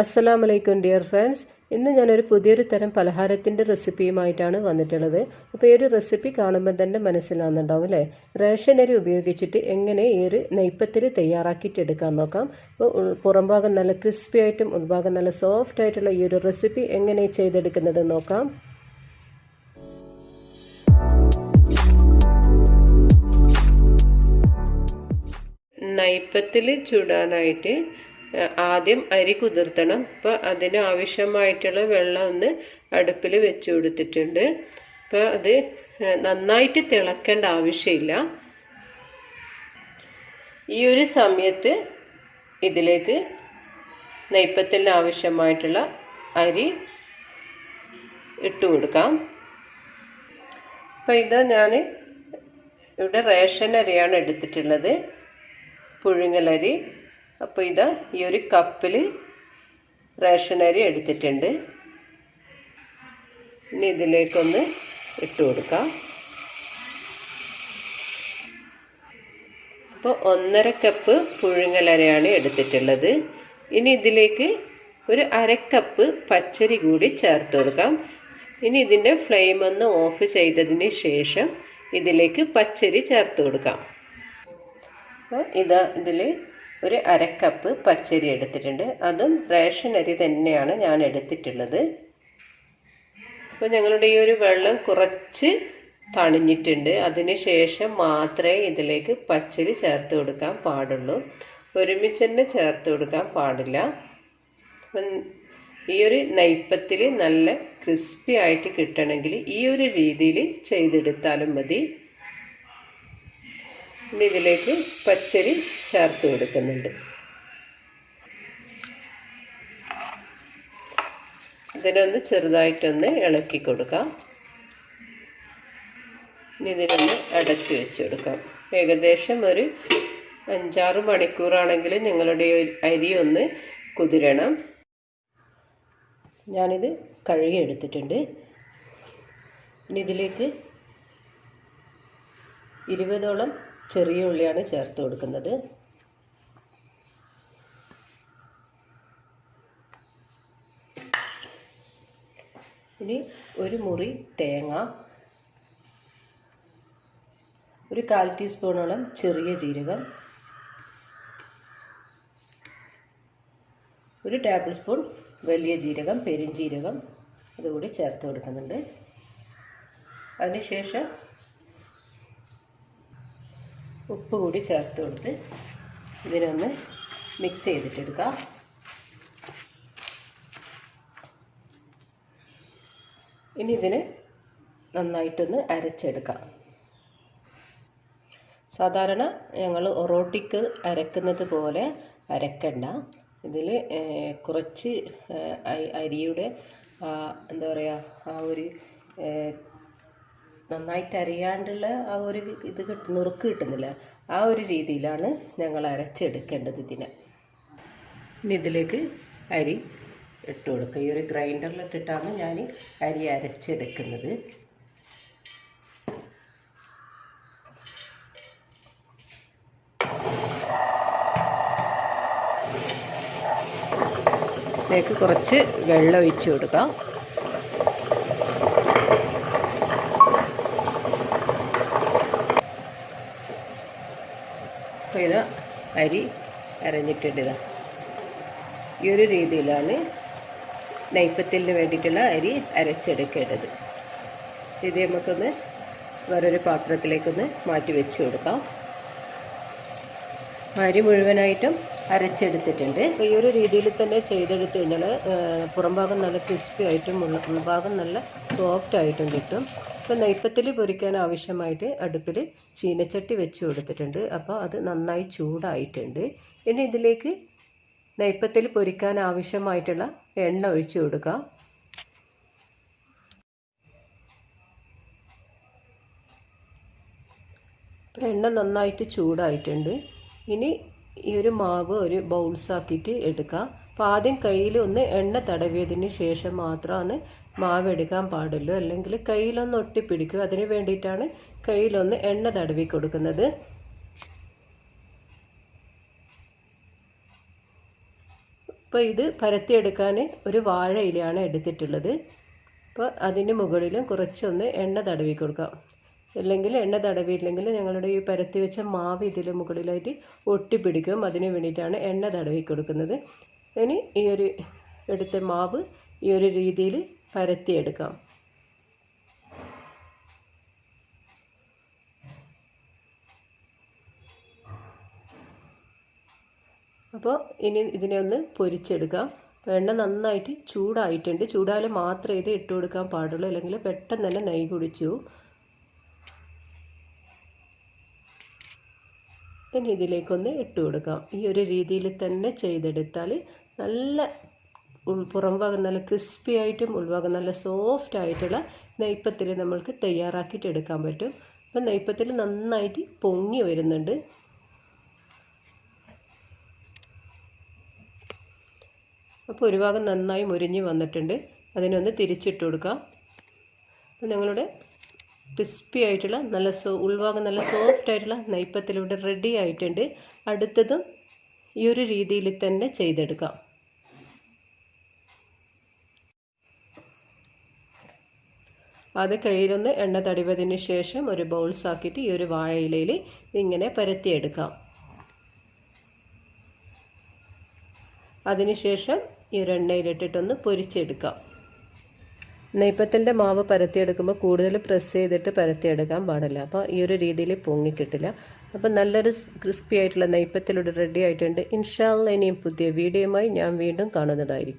അസ്സലാമു അലൈക്കും dear friends. ഇന്ന് ഞാനൊരു പുതിയൊരു തരം പലഹാരത്തിന്റെ റെസിപ്പിയുമായിട്ടാണ് വന്നിട്ടുള്ളത്. അപ്പോൾ ഈ ഒരു റെസിപ്പി കാണുമ്പോൾ തന്നെ മനസ്സിലാകുന്നുണ്ടാവും അല്ലേ? റേഷൻ അരി ഉപയോഗിച്ചിട്ട് എങ്ങനെ ഈ ഒരു നെയ്പ്പത്തിൽ തയ്യാറാക്കിയിട്ട് എടുക്കാൻ നോക്കാം. അപ്പോൾ പുറംഭാഗം പുറം ഭാഗം നല്ല ക്രിസ്പി ആയിട്ടും ഉൾഭാഗം നല്ല സോഫ്റ്റ് ആയിട്ടുള്ള ഈ ഒരു റെസിപ്പി എങ്ങനെ ചെയ്തെടുക്കുന്നത് നോക്കാം. നെയ്പ്പത്തിൽ ചുടാനായിട്ട് ആദ്യം അരി കുതിർത്തണം. അപ്പോൾ അതിന് ആവശ്യമായിട്ടുള്ള വെള്ളം ഒന്ന് അടുപ്പിൽ വെച്ച് കൊടുത്തിട്ടുണ്ട്. അപ്പോൾ അത് നന്നായിട്ട് തിളക്കേണ്ട ആവശ്യമില്ല. ഈ ഒരു സമയത്ത് ഇതിലേക്ക് നെയ്പ്പത്തിന് ആവശ്യമായിട്ടുള്ള അരി ഇട്ട് കൊടുക്കാം. അപ്പോൾ ഇത് ഞാൻ ഇവിടെ റേഷൻ അരിയാണ് എടുത്തിട്ടുള്ളത്. പുഴുങ്ങലരി. അപ്പോൾ ഇത് ഈ ഒരു കപ്പിൽ റേഷൻ അരി എടുത്തിട്ടുണ്ട്. ഇനി ഇതിലേക്കൊന്ന് ഇട്ട് കൊടുക്കാം. അപ്പോൾ ഒന്നര കപ്പ് പുഴുങ്ങലരയാണ് എടുത്തിട്ടുള്ളത്. ഇനി ഇതിലേക്ക് ഒരു അരക്കപ്പ് പച്ചരി കൂടി ചേർത്ത് കൊടുക്കാം. ഇനി ഇതിന്റെ ഫ്ലെയിം ഒന്ന് ഓഫ് ചെയ്തതിന് ശേഷം ഇതിലേക്ക് പച്ചരി ചേർത്ത് കൊടുക്കാം. അപ്പോൾ ഇതാ ഇതിൽ ഒരു അരക്കപ്പ് പച്ചരി എടുത്തിട്ടുണ്ട്. അതും റേഷൻ അരി തന്നെയാണ് ഞാൻ എടുത്തിട്ടുള്ളത്. അപ്പോൾ ഞങ്ങളുടെ ഈ ഒരു വെള്ളം കുറച്ച് തണിഞ്ഞിട്ടുണ്ട്. അതിന് ശേഷം മാത്രമേ ഇതിലേക്ക് പച്ചരി ചേർത്ത് കൊടുക്കാൻ പാടുള്ളൂ. ഒരുമിച്ച് തന്നെ ചേർത്ത് കൊടുക്കാൻ പാടില്ല. ഈ ഒരു നെയ്പ്പത്തിൽ നല്ല ക്രിസ്പി ആയിട്ട് കിട്ടണമെങ്കിൽ ഈ ഒരു രീതിയിൽ ചെയ്തെടുത്താലും മതി. ഇനി ഇതിലേക്ക് പച്ചരി ചേർത്ത് കൊടുക്കുന്നുണ്ട്. ഇതിനൊന്ന് ചെറുതായിട്ടൊന്ന് ഇളക്കി കൊടുക്കാം. ഇനി ഇതിനൊന്ന് അടച്ച് വെച്ച് കൊടുക്കാം. ഏകദേശം ഒരു അഞ്ചാറ് മണിക്കൂറാണെങ്കിൽ നിങ്ങളുടെ അരി ഒന്ന് കുതിരണം. ഞാനിത് കഴുകി എടുത്തിട്ടുണ്ട്. ഇനി ഇതിലേക്ക് ഇരുപതോളം ചെറിയ ഉള്ളിയാണ് ചേർത്ത് കൊടുക്കുന്നത്. ഇനി ഒരു മുറി തേങ്ങ. ഒരു കാൽ ടീസ്പൂണോളം ചെറിയ ജീരകം. ഒരു ടേബിൾ സ്പൂൺ വലിയ ജീരകം പെരുംജീരകം അതുകൂടി ചേർത്ത് കൊടുക്കുന്നുണ്ട്. അതിനുശേഷം ഉപ്പ് കൂടി ചേർത്ത് കൊടുത്ത് ഇതിനൊന്ന് മിക്സ് ചെയ്തിട്ടെടുക്കാം. ഇനി ഇതിന് നന്നായിട്ടൊന്ന് അരച്ചെടുക്കാം. സാധാരണ ഞങ്ങൾ ഒറോട്ടിക്ക് അരക്കുന്നത് പോലെ അരക്കണ്ട. ഇതിൽ കുറച്ച് അരിയുടെ എന്താ പറയുക ആ ഒരു നന്നായിട്ട് അരിയാണ്ടുള്ള ആ ഒരു ഇത് കിട്ടും നുറുക്ക് കിട്ടുന്നില്ല. ആ ഒരു രീതിയിലാണ് ഞങ്ങൾ അരച്ചെടുക്കേണ്ടത് ഇതിനെ. ഇനി ഇതിലേക്ക് അരി ഇട്ട് കൊടുക്കുക. ഈ ഒരു ഗ്രൈൻഡറിൽ ഇട്ടിട്ടാണ് ഞാൻ അരി അരച്ചെടുക്കുന്നത്. ഇതിലേക്ക് കുറച്ച് വെള്ളം ഒഴിച്ച് കൊടുക്കാം അപ്പോൾ ഇത് അരി അരഞ്ഞിട്ടിടുക. ഈ ഒരു രീതിയിലാണ് നെയ്പ്പത്തിന് വേണ്ടിയിട്ടുള്ള അരി അരച്ചെടുക്കേണ്ടത്. ഇത് നമുക്കൊന്ന് വേറൊരു പാത്രത്തിലേക്കൊന്ന് മാറ്റി വെച്ച് കൊടുക്കാം. അരി മുഴുവനായിട്ടും അരച്ചെടുത്തിട്ടുണ്ട്. അപ്പോൾ ഈ ഒരു രീതിയിൽ തന്നെ ചെയ്തെടുത്ത് കഴിഞ്ഞാൽ പുറംഭാഗം നല്ല ക്രിസ്പി ആയിട്ടും ഉള്ള ഉൾഭാഗം നല്ല സോഫ്റ്റ് ആയിട്ടും കിട്ടും. ഇപ്പോൾ നെയ്പ്പത്തിൽ പൊരിക്കാൻ ആവശ്യമായിട്ട് അടുപ്പിൽ ചീനച്ചട്ടി വെച്ച് കൊടുത്തിട്ടുണ്ട്. അപ്പോൾ അത് നന്നായി ചൂടായിട്ടുണ്ട്. ഇനി ഇതിലേക്ക് നെയ്പ്പത്തിൽ പൊരിക്കാൻ ആവശ്യമായിട്ടുള്ള എണ്ണ ഒഴിച്ചു കൊടുക്കുക എണ്ണ നന്നായിട്ട് ചൂടായിട്ടുണ്ട്. ഇനി ഈ ഒരു മാവ് ഒരു ബൗൾസാക്കിയിട്ട് എടുക്കുക അപ്പോൾ ആദ്യം കയ്യിൽ ഒന്ന് എണ്ണ തടവിയതിന് ശേഷം മാത്രമാണ് മാവ് എടുക്കാൻ പാടുള്ളൂ. അല്ലെങ്കിൽ കയ്യിലൊന്ന് ഒട്ടിപ്പിടിക്കും. അതിന് വേണ്ടിയിട്ടാണ് കയ്യിലൊന്ന് എണ്ണ തടവി കൊടുക്കുന്നത്. അപ്പോൾ ഇത് പരത്തിയെടുക്കാൻ ഒരു വാഴ ഇലയാണ് എടുത്തിട്ടുള്ളത്. അപ്പോൾ അതിന് മുകളിലും കുറച്ചൊന്ന് എണ്ണ തടവി കൊടുക്കാം. അല്ലെങ്കിൽ എണ്ണ തടവിയില്ലെങ്കിൽ ഞങ്ങളുടെ ഈ പരത്തി വെച്ച മാവ് ഇതിൽ മുകളിലായിട്ട് ഒട്ടിപ്പിടിക്കും. അതിന് വേണ്ടിയിട്ടാണ് എണ്ണ തടവി കൊടുക്കുന്നത്. ഇനി ഈ ഒരു എടുത്ത മാവ് ഈ ഒരു രീതിയിൽ പരത്തിയെടുക്കാം. അപ്പോൾ ഇനി ഇതിനെ ഒന്ന് പൊരിച്ചെടുക്കാം. എണ്ണ നന്നായിട്ട് ചൂടായിട്ടുണ്ട്. ചൂടായാലും മാത്രമേ ഇത് ഇട്ട് കൊടുക്കാൻ പാടുള്ളൂ. അല്ലെങ്കിൽ പെട്ടെന്ന് തന്നെ നെയ് കുടിച്ചു. ഇനി ഇതിലേക്കൊന്ന് ഇട്ട് കൊടുക്കാം. ഈ ഒരു രീതിയിൽ തന്നെ ചെയ്തെടുത്താൽ നല്ല പുറം ഭാഗം നല്ല ക്രിസ്പി ആയിട്ടും ഉൾഭാഗം നല്ല സോഫ്റ്റ് ആയിട്ടുള്ള നെയ്പ്പത്തിൽ നമ്മൾക്ക് തയ്യാറാക്കിയിട്ട് എടുക്കാൻ പറ്റും. അപ്പം നെയ്പ്പത്തിൽ നന്നായിട്ട് പൊങ്ങി വരുന്നുണ്ട്. അപ്പോൾ ഒരു ഭാഗം നന്നായി മുരിഞ്ഞ് വന്നിട്ടുണ്ട്. അതിനൊന്ന് തിരിച്ചിട്ട് കൊടുക്കാം. അപ്പം ഞങ്ങളുടെ ക്രിസ്പി ആയിട്ടുള്ള നല്ല സോ ഉൾഭാഗം നല്ല സോഫ്റ്റ് ആയിട്ടുള്ള നെയ്പ്പത്തിലൂടെ റെഡി ആയിട്ടുണ്ട്. അടുത്തതും ഈ ഒരു രീതിയിൽ തന്നെ ചെയ്തെടുക്കാം. അത് കയ്യിലൊന്ന് എണ്ണ തടിവതിന് ശേഷം ഒരു ബൗൾസ് ആക്കിയിട്ട് ഈ ഒരു വാഴയിലയിൽ ഇങ്ങനെ പരത്തിയെടുക്കാം. അതിനുശേഷം ഈ ഒരു എണ്ണയിലിട്ടിട്ടൊന്ന് പൊരിച്ചെടുക്കാം. നെയ്പ്പത്തിന്റെ മാവ് പരത്തിയെടുക്കുമ്പോൾ കൂടുതൽ പ്രസ് ചെയ്തിട്ട് പരത്തിയെടുക്കാൻ പാടില്ല. അപ്പോൾ ഈ ഒരു രീതിയിൽ പൊങ്ങിക്കിട്ടില്ല അപ്പോൾ നല്ലൊരു ക്രിസ്പി ആയിട്ടുള്ള നെയ്പ്പത്തിലൂടെ റെഡി ആയിട്ടുണ്ട്. ഇൻഷാല്ല ഇനിയും പുതിയ വീഡിയോയുമായി ഞാൻ വീണ്ടും കാണുന്നതായിരിക്കും.